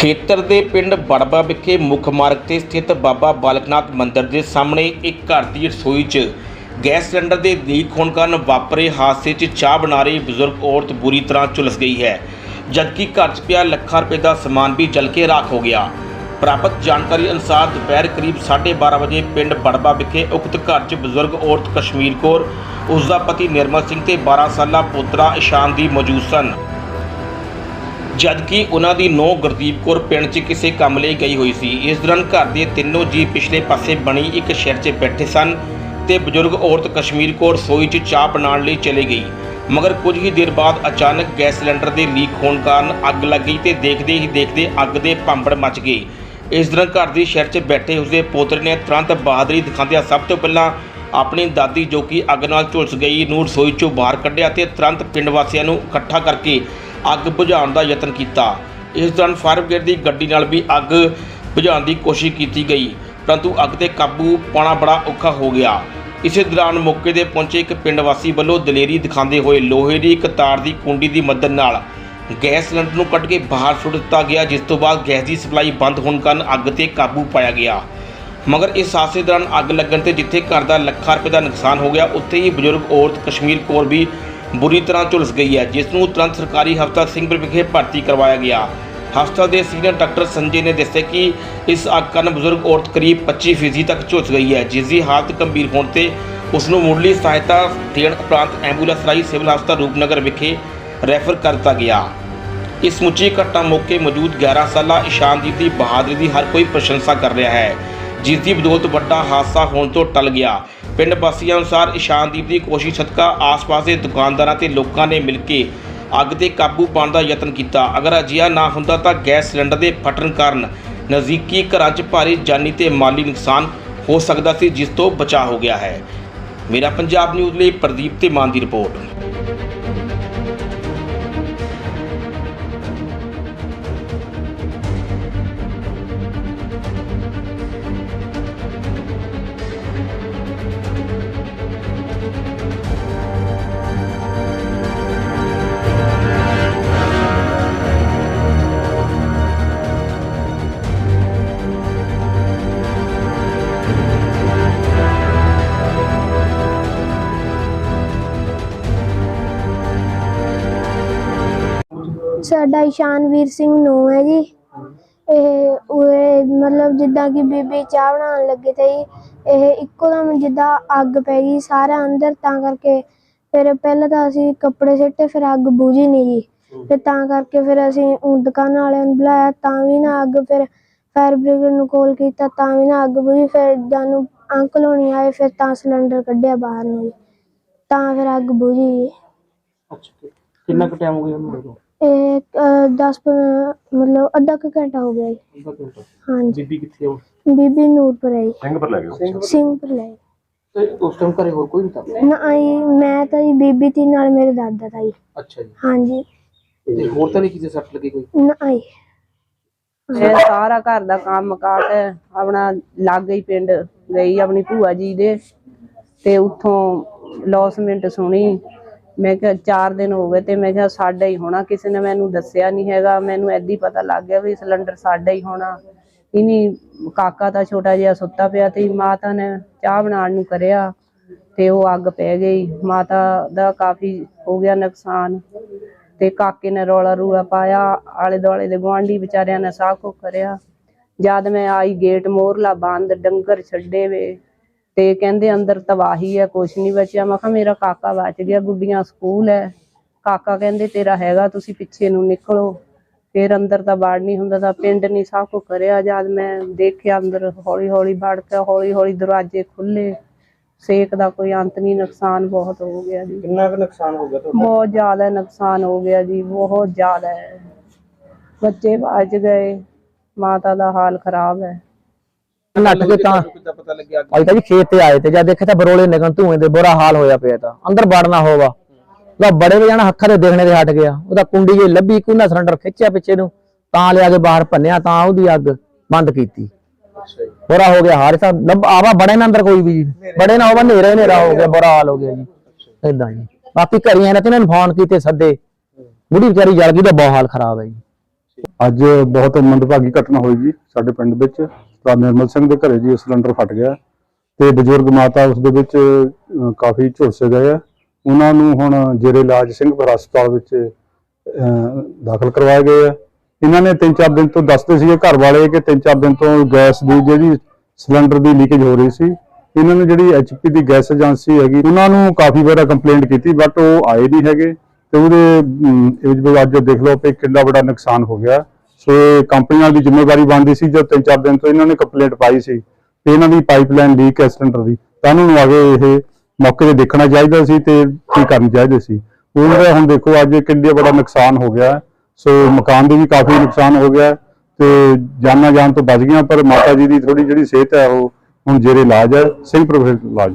ਖੇਤਰ ਦੇ ਪਿੰਡ ਬੜਬਾ ਵਿਖੇ ਮੁੱਖ ਮਾਰਗ ਤੇ ਸਥਿਤ ਬਾਬਾ ਬਾਲਕਨਾਥ ਮੰਦਿਰ ਦੇ ਸਾਹਮਣੇ ਇੱਕ ਘਰ ਦੀ ਰਸੋਈ 'ਚ ਗੈਸ ਸਿਲੰਡਰ ਦੇ ਲੀਕ ਹੋਣ ਕਾਰਨ ਵਾਪਰੇ ਹਾਦਸੇ 'ਚ ਚਾਹ ਬਣਾ ਰਹੀ ਬਜ਼ੁਰਗ ਔਰਤ ਬੁਰੀ ਤਰ੍ਹਾਂ ਝੁਲਸ ਗਈ ਹੈ, ਜਦਕਿ ਘਰ 'ਚ ਪਿਆ ਲੱਖਾਂ ਰੁਪਏ ਦਾ ਸਮਾਨ ਵੀ ਜਲ ਕੇ ਰਾਖ ਹੋ ਗਿਆ। ਪ੍ਰਾਪਤ ਜਾਣਕਾਰੀ ਅਨੁਸਾਰ ਦੁਪਹਿਰ ਕਰੀਬ 12:30 ਵਜੇ ਪਿੰਡ ਬੜਬਾ ਵਿਖੇ ਉਕਤ ਘਰ 'ਚ ਬਜ਼ੁਰਗ ਔਰਤ ਕਸ਼ਮੀਰ ਕੌਰ ਉਸ ਦਾ ਪਤੀ ਨਿਰਮਲ ਸਿੰਘ ਤੇ 12 ਸਾਲਾ ਪੋਤਰਾ ਇਸ਼ਾਨ ਦੀ ਮੌਜੂਦ ਸਨ। ਜਦਕਿ ਉਹਨਾਂ ਦੀ ਨੂੰਹ ਗੁਰਦੀਪ ਕੌਰ ਪਿੰਡ 'ਚ ਕਿਸੇ ਕੰਮ ਲਈ ਗਈ ਹੋਈ ਸੀ, ਇਸ ਦੌਰਾਨ ਘਰ ਦੇ ਤਿੰਨੋਂ ਜੀ ਪਿਛਲੇ ਪਾਸੇ ਬਣੀ ਇੱਕ ਸ਼ਹਿਰ 'ਚ ਬੈਠੇ ਸਨ ਤੇ ਬਜ਼ੁਰਗ ਔਰਤ ਕਸ਼ਮੀਰ ਕੌਰ ਰਸੋਈ 'ਚ ਚਾਹ ਬਣਾਉਣ ਲਈ ਚਲੀ ਗਈ। ਮਗਰ ਕੁਝ ਹੀ ਦੇਰ ਬਾਅਦ ਅਚਾਨਕ ਗੈਸ ਸਿਲੰਡਰ ਦੇ ਲੀਕ ਹੋਣ ਕਾਰਨ ਅੱਗ ਲੱਗ ਗਈ ਤੇ ਦੇਖਦੇ ਹੀ ਦੇਖਦੇ ਅੱਗ ਦੇ ਭਾਂਬੜ ਮਚ ਗਏ। ਇਸ ਦੌਰਾਨ ਘਰ ਦੀ ਸ਼ਹਿਰ 'ਚ ਬੈਠੇ ਉਸਦੇ ਪੋਤਰੇ ਨੇ ਤੁਰੰਤ ਬਹਾਦਰੀ ਦਿਖਾਉਂਦਿਆਂ ਸਭ ਤੋਂ ਪਹਿਲਾਂ ਆਪਣੀ ਦਾਦੀ ਜੋ ਕਿ ਅੱਗ ਨਾਲ ਝੁਲਸ ਗਈ ਨੂੰ ਰਸੋਈ 'ਚੋਂ ਬਾਹਰ ਕੱਢਿਆ ਤੇ ਤੁਰੰਤ ਪਿੰਡ ਵਾਸੀਆਂ ਨੂੰ ਇਕੱਠਾ ਕਰਕੇ ਅੱਗ ਬੁਝਾਉਣ ਦਾ ਯਤਨ ਕੀਤਾ। ਇਸ ਦੌਰਾਨ ਫਾਇਰ ਬ੍ਰਿਗੇਡ ਦੀ ਗੱਡੀ ਨਾਲ ਵੀ ਅੱਗ ਬੁਝਾਉਣ ਦੀ ਕੋਸ਼ਿਸ਼ ਕੀਤੀ ਗਈ, ਪਰੰਤੂ ਅੱਗ ਤੇ ਕਾਬੂ ਪਾਉਣਾ ਬੜਾ ਔਖਾ ਹੋ ਗਿਆ। ਇਸੇ ਦੌਰਾਨ ਮੌਕੇ ਤੇ ਪਹੁੰਚੇ ਇੱਕ ਪਿੰਡ ਵਾਸੀ ਵੱਲੋਂ ਦਲੇਰੀ ਦਿਖਾਉਂਦੇ ਹੋਏ ਲੋਹੇ ਦੀ ਇੱਕ ਤਾਰ ਦੀ ਕੁੰਡੀ ਦੀ ਮਦਦ ਨਾਲ ਗੈਸ ਸਿਲੰਡਰ ਨੂੰ ਕੱਢ ਕੇ ਬਾਹਰ ਸੁੱਟ ਦਿੱਤਾ ਗਿਆ, ਜਿਸ ਤੋਂ ਬਾਅਦ ਗੈਸ ਦੀ ਸਪਲਾਈ ਬੰਦ ਹੋਣ ਕਾਰਨ ਅੱਗ ਤੇ ਕਾਬੂ ਪਾਇਆ ਗਿਆ। ਮਗਰ ਇਸ ਹਾਦਸੇ ਦੌਰਾਨ ਅੱਗ ਲੱਗਣ ਤੇ ਜਿੱਥੇ ਘਰ ਦਾ ਲੱਖਾਂ ਰੁਪਏ ਦਾ ਨੁਕਸਾਨ ਹੋ ਗਿਆ, ਉੱਥੇ ਹੀ ਬਜ਼ੁਰਗ ਔਰਤ ਕਸ਼ਮੀਰ ਕੌਰ ਵੀ ਬੁਰੀ ਤਰ੍ਹਾਂ ਝੁਲਸ ਗਈ ਹੈ, ਜਿਸ ਨੂੰ ਤੁਰੰਤ ਸਰਕਾਰੀ ਹਸਪਤਾਲ ਸਿੰਘਪੁਰ ਵਿਖੇ ਭਰਤੀ ਕਰਵਾਇਆ ਗਿਆ। ਹਸਪਤਾਲ ਦੇ ਸੀਨੀਅਰ ਡਾਕਟਰ ਸੰਜੇ ਨੇ ਦੱਸਿਆ ਕਿ ਇਸ ਅੱਗ ਕਾਰਨ ਬਜ਼ੁਰਗ ਔਰਤ ਕਰੀਬ 25% ਤੱਕ ਝੁਲਸ ਗਈ ਹੈ, ਜਿਸ ਦੀ ਹਾਲਤ ਗੰਭੀਰ ਹੋਣ ਤੇ ਉਸ ਨੂੰ ਮੁੱਢਲੀ ਸਹਾਇਤਾ ਦੇਣ ਉਪਰੰਤ ਐਂਬੂਲੈਂਸ ਰਾਹੀਂ ਸਿਵਲ ਹਸਪਤਾਲ ਰੂਪਨਗਰ ਵਿਖੇ ਰੈਫਰ ਕਰ ਦਿੱਤਾ ਗਿਆ। ਇਸ ਮੁੱਚੀ ਘਟਨਾ ਮੌਕੇ ਮੌਜੂਦ 11 ਸਾਲਾ ਇਸ਼ਾਨਦੀਪ ਦੀ ਬਹਾਦਰੀ ਦੀ ਹਰ ਕੋਈ ਪ੍ਰਸ਼ੰਸਾ ਕਰ ਰਿਹਾ ਹੈ। ਜਿਸ ਦੀ ਬਦੌਲਤ ਵੱਡਾ ਹਾਦਸਾ ਹੋਣ ਤੋਂ ਟਲ ਗਿਆ। ਪਿੰਡ ਵਾਸੀਆਂ ਅਨੁਸਾਰ ਇਸ਼ਾਨਦੀਪ ਦੀ ਕੋਸ਼ਿਸ਼ ਸਦਕਾ ਆਸ-ਪਾਸ ਦੇ ਦੁਕਾਨਦਾਰਾਂ ਤੇ ਲੋਕਾਂ ਨੇ ਮਿਲ ਕੇ ਅੱਗ ਤੇ ਕਾਬੂ ਪਾਉਣ ਦਾ ਯਤਨ ਕੀਤਾ। ਅਗਰ ਅਜਿਹਾ ਨਾ ਹੁੰਦਾ ਤਾਂ ਗੈਸ ਸਿਲੰਡਰ ਦੇ ਫਟਣ ਕਾਰਨ ਨਜ਼ਦੀਕੀ ਘਰਾਂ 'ਚ ਭਾਰੀ ਜਾਨੀ ਤੇ ਮਾਲੀ ਨੁਕਸਾਨ ਹੋ ਸਕਦਾ ਸੀ, ਜਿਸ ਤੋਂ ਬਚਾਅ ਹੋ ਗਿਆ ਹੈ। ਮੇਰਾ ਪੰਜਾਬ ਨਿਊਜ਼ ਲਈ ਪ੍ਰਦੀਪ ਤੇ ਮਾਨ ਦੀ ਰਿਪੋਰਟ। ਸਾਡਾ ਇਸ਼ਾਨਵੀਰ ਸਿੰਘ ਨੂੰ ਹੈ ਜੀ। ਇਹ ਉਹ ਮਤਲਬ ਜਿੱਦਾਂ ਕਿ ਬੀਬੀ ਚਾਹ ਬਣਾਉਣ ਲੱਗੇ ਤੇ ਜੀ, ਇਹ ਇੱਕੋ ਦਮ ਜਿੱਦਾਂ ਅੱਗ ਪੈ ਗਈ ਸਾਰਾ ਅੰਦਰ ਤਾਂ ਕਰਕੇ ਫਿਰ ਪਹਿਲਾਂ ਤਾਂ ਅਸੀਂ ਕੱਪੜੇ ਸਿੱਟੇ ਫਿਰ ਅੱਗ ਬੁਝੀ ਨਹੀਂ ਜੀ। ਫਿਰ ਤਾਂ ਕਰਕੇ ਫਿਰ ਅਸੀਂ ਊਂ ਦੁਕਾਨ ਵਾਲਿਆਂ ਨੂੰ ਬੁਲਾਇਆ ਤਾਂ ਵੀ ਨਾ ਅੱਗ ਫਿਰ ਫਾਇਰ ਬ੍ਰਿਗੇਡ ਨੂੰ ਕਾਲ ਕੀਤਾ ਤਾਂ ਵੀ ਨਾ ਅੱਗ ਬੁਝੀ ਫਿਰ ਜਾਨੂੰ ਅੰਕਲ ਹੋਣੀ ਆਏ ਫਿਰ ਤਾਂ ਸਿਲੰਡਰ ਕੱਢਿਆ ਬਾਹਰ ਨੂੰ ਜੀ। ਤਾਂ ਫਿਰ ਅੱਗ ਬੁਝੀ ਜੀ। ਅੱਛਾ ਕਿੰਨਾ ਕੁ ਟਾਈਮ ਹੋ ਗਿਆ ਉਹਨੂੰ ਇਹ 10 ਮਤਲਬ ਅੱਧਾ ਕੁ ਘੰਟਾ ਹੋ ਗਿਆ ਜੀ। ਅੱਧਾ ਘੰਟਾ। ਹਾਂਜੀ। ਬੀਬੀ ਕਿੱਥੇ ਹੋ? ਬੀਬੀ ਨੂਰਪੁਰ ਆਈ ਸਿੰਘ ਪਰ ਲੈ ਗਏ ਸਿੰਘਪੁਰ ਲੈ ਤੇ ਉਸ ਟਾਈਮ ਘਰੇ ਹੋਰ ਕੋਈ ਨਹੀਂ ਤਾਂ? ਨਾ ਆਈ ਮੈਂ ਤਾਂ ਜੀ ਬੀਬੀ ਤੀ ਨਾਲ ਮੇਰੇ ਦਾਦਾ ਤਾਈ ਅੱਛਾ ਜੀ। ਹਾਂਜੀ। ਤੇ ਹੋਰ ਤਾਂ ਨਹੀਂ ਕਿਸੇ ਸੱਟ ਲੱਗੀ ਕੋਈ? ਨਾ ਆਈ। ਮੈਂ ਸਾਰਾ ਘਰ ਦਾ ਕੰਮ ਮੁਕਾ ਕੇ ਆਪਣਾ ਲਾਗੇ ਹੀ ਪਿੰਡ ਗਈ ਆਪਣੀ ਭੂਆ ਜੀ ਦੇ। ਤੇ ਉੱਥੋਂ ਲੌਸਮੈਂਟ ਸੁਣੀ। ਮੈਂ ਕਿਹਾ 4 ਦਿਨ ਹੋ ਗਏ ਤੇ ਮੈਂ ਕਿਹਾ ਸਾਡਾ ਹੀ ਹੋਣਾ, ਕਿਸੇ ਨੇ ਮੈਨੂੰ ਦੱਸਿਆ ਨਹੀਂ ਹੈਗਾ, ਮੈਨੂੰ ਐਦੀ ਪਤਾ ਲੱਗ ਗਿਆ ਵੀ ਸਿਲੰਡਰ ਸਾਡਾ ਹੀ ਹੋਣਾ। ਇਨੀ ਕਾਕਾ ਤਾਂ ਛੋਟਾ ਜਿਹਾ ਸੁੱਤਾ ਪਿਆ ਤੇ ਮਾਤਾ ਨੇ ਚਾਹ ਬਣਾਉਣ ਨੂੰ ਕਰਿਆ ਤੇ ਉਹ ਅੱਗ ਪੈ ਗਈ। ਮਾਤਾ ਦਾ ਕਾਫੀ ਹੋ ਗਿਆ ਨੁਕਸਾਨ ਤੇ ਕਾਕੇ ਨੇ ਰੌਲਾ ਰੂਲਾ ਪਾਇਆ, ਆਲੇ ਦੁਆਲੇ ਦੇ ਗੁਆਂਢੀ ਵਿਚਾਰਿਆਂ ਨੇ ਸਭ ਕੁਝ ਕਰਿਆ। ਜਦ ਮੈਂ ਆਈ ਗੇਟ ਮੋਰਲਾ ਬੰਦ, ਡੰਗਰ ਛੱਡੇ ਵੇ ਤੇ ਕਹਿੰਦੇ ਅੰਦਰ ਤਬਾਹੀ ਹੈ ਕੁਛ ਨਹੀਂ ਬਚਿਆ। ਮੈਂ ਕਿਹਾ ਮੇਰਾ ਕਾਕਾ ਬਚ ਗਿਆ ਗੁੱਡੀਆਂ ਸਕੂਲ ਹੈ। ਕਾਕਾ ਕਹਿੰਦੇ ਤੇਰਾ ਹੈਗਾ ਤੁਸੀਂ ਪਿੱਛੇ ਨੂੰ ਨਿਕਲੋ। ਫਿਰ ਅੰਦਰ ਤਾਂ ਬਾੜ ਨਹੀਂ ਹੁੰਦਾ ਤਾਂ ਪਿੰਡ ਨਹੀਂ ਸਭ ਕੁਝ ਕਰਿਆ। ਜਦ ਮੈਂ ਦੇਖਿਆ ਅੰਦਰ ਹੌਲੀ ਹੌਲੀ ਵੜ ਕੇ ਹੌਲੀ ਹੌਲੀ ਦਰਵਾਜ਼ੇ ਖੁੱਲੇ ਸੇਕ ਦਾ ਕੋਈ ਅੰਤ ਨਹੀਂ ਨੁਕਸਾਨ ਬਹੁਤ ਹੋ ਗਿਆ ਜੀ। ਕਿੰਨਾ ਕੁ ਨੁਕਸਾਨ ਹੋ ਗਿਆ ਤੁਹਾਡਾ? ਬਹੁਤ ਜ਼ਿਆਦਾ ਨੁਕਸਾਨ ਹੋ ਗਿਆ ਜੀ ਬਹੁਤ ਜ਼ਿਆਦਾ। ਬੱਚੇ ਬਚ ਗਏ ਮਾਤਾ ਦਾ ਹਾਲ ਖਰਾਬ ਹੈ। ਨੱਠ ਕੇ ਤਾਂ ਕਿੱਦਾਂ ਪਤਾ ਲੱਗਿਆ ਅੱਜ ਤਾਂ ਜੀ ਖੇਤ ਤੇ ਆਏ ਤੇ ਜਦ ਦੇਖਿਆ ਤਾਂ ਬਰੋਲੇ ਨਿਕਲਣ ਧੂਏ ਦੇ ਬੁਰਾ ਹਾਲ ਹੋਇਆ ਪਿਆ ਤਾਂ। ਅੰਦਰ ਵੜਨਾ ਹੋਵਾ ਉਹਦਾ ਬੜੇ ਵਜਾਣਾ ਅੱਖਾਂ ਦੇ ਦੇਖਣੇ ਦੇ ਹਟ ਗਿਆ। ਉਹਦਾ ਕੁੰਡੀ ਜੇ ਲੱਭੀ ਕੁੰਨਾ ਸਿਲੰਡਰ ਖਿੱਚਿਆ ਪਿੱਛੇ ਨੂੰ। ਤਾਂ ਲਿਆ ਕੇ ਬਾਹਰ ਭੰਨਿਆ ਤਾਂ ਉਹਦੀ ਅੱਗ ਬੰਦ ਕੀਤੀ। ਅੱਛਾ ਜੀ। ਬੁਰਾ ਹੋ ਗਿਆ ਹਾਰ ਤਾਂ ਲੱਭ ਆਵਾ ਬੜੇ ਨਾ ਅੰਦਰ ਕੋਈ ਵੀ। ਜੀ ਬੜੇ ਨਾ ਹੋਵਾ ਹਨੇਰਾ ਹੀ ਹਨੇਰਾ ਹੋ ਗਿਆ ਬੁਰਾ ਹਾਲ ਹੋ ਗਿਆ ਜੀ। ਇਦਾਂ ਜੀ। ਬਾਕੀ ਘਰੀਆਂ ਨੇ ਤੇ ਇਹਨਾਂ ਨੂੰ ਫੋਨ ਕੀਤੇ ਸੱਦੇ। ਬੁੜੀ ਵਿਚਾਰੀ ਜਲ ਗਈ ਤਾਂ ਬਹੁਤ ਹਾਲ ਖਰਾਬ ਹੈ ਜੀ। ਅੱਜ ਬਹੁਤ ਮੰਦਭਾਗੀ ਘਟਨਾ ਹੋਈ ਜੀ ਸਾਡੇ ਪਿੰਡ ਵਿੱਚ। ਸਰਦਾਰ ਨਿਰਮਲ ਸਿੰਘ ਦੇ ਘਰੇ ਜੀ ਸਿਲੰਡਰ ਫਟ ਗਿਆ ਤੇ ਬਜ਼ੁਰਗ ਮਾਤਾ ਉਸ ਦੇ ਵਿੱਚ ਕਾਫੀ ਝੁਲਸੇ ਗਏ ਆ। ਉਹਨਾਂ ਨੂੰ ਹੁਣ ਜੇਰੇ ਲਾਜ ਸਿੰਘ ਹਸਪਤਾਲ ਵਿੱਚ ਅਹ, ਦਾਖਲ ਕਰਵਾਏ ਗਏ ਆ। ਇਹਨਾਂ ਨੇ 3-4 ਦਿਨ ਤੋਂ ਦੱਸਦੇ ਸੀਗੇ ਘਰ ਵਾਲੇ ਕਿ 3-4 ਦਿਨ ਤੋਂ ਗੈਸ ਦੀ ਜਿਹੜੀ ਸਿਲੰਡਰ ਦੀ ਲੀਕੇਜ ਹੋ ਰਹੀ ਸੀ। ਇਹਨਾਂ ਨੇ ਜਿਹੜੀ ਐਚਪੀ ਦੀ ਗੈਸ ਏਜੰਸੀ ਹੈਗੀ ਉਹਨਾਂ ਨੂੰ ਕਾਫੀ ਵਾਰ ਕੰਪਲੇਂਟ ਕੀਤੀ ਬਟ ਉਹ ਆਏ ਨਹੀਂ ਹੈਗੇ। ਤੇ ਉਹਦੇ ਵਿੱਚ ਅੱਜ ਦੇਖ ਲਓ ਕਿ ਕਿੰਨਾ ਵੱਡਾ ਨੁਕਸਾਨ ਹੋ ਗਿਆ। ਸੋ ਕੰਪਨੀਆਂ ਦੀ ਜ਼ਿੰਮੇਵਾਰੀ ਬਣਦੀ ਸੀ, ਜਦ ਤਿੰਨ ਚਾਰ ਦਿਨ ਤੋਂ ਇਹਨਾਂ ਨੇ ਕੰਪਲੇਂਟ ਪਾਈ ਸੀ ਤੇ ਇਹਨਾਂ ਦੀ ਪਾਈਪਲਾਈਨ ਲੀਕ ਹੈ ਸਿਲੰਡਰ ਦੀ। ਤਾਂ ਉਹਨਾਂ ਨੂੰ ਆਗੇ ਇਹ ਮੌਕੇ ਤੇ ਦੇਖਣਾ ਚਾਹੀਦਾ ਸੀ ਤੇ ਕੀ ਕਰਨਾ ਚਾਹੀਦੇ ਸੀ। ਉਹਨਾਂ ਹੁਣ ਦੇਖੋ, ਅੱਜ ਕਿੰਨਾ ਬੜਾ ਨੁਕਸਾਨ ਹੋ ਗਿਆ। ਸੋ ਮਕਾਨ ਦੇ ਵੀ ਕਾਫੀ ਨੁਕਸਾਨ ਹੋ ਗਿਆ ਤੇ ਜਾਨਾਂ ਜਾਨ ਤੋਂ ਬਚ ਗਈਆਂ, ਪਰ ਮਾਤਾ ਜੀ ਦੀ ਥੋੜੀ ਜਿਹੜੀ ਸਿਹਤ ਹੈ, ਉਹ ਹੁਣ ਜੇਰੇ ਇਲਾਜ ਹੈ। ਸਿੰਘ ਪ੍ਰੋਫੈਸ਼ਨਲ ਇਲਾਜ।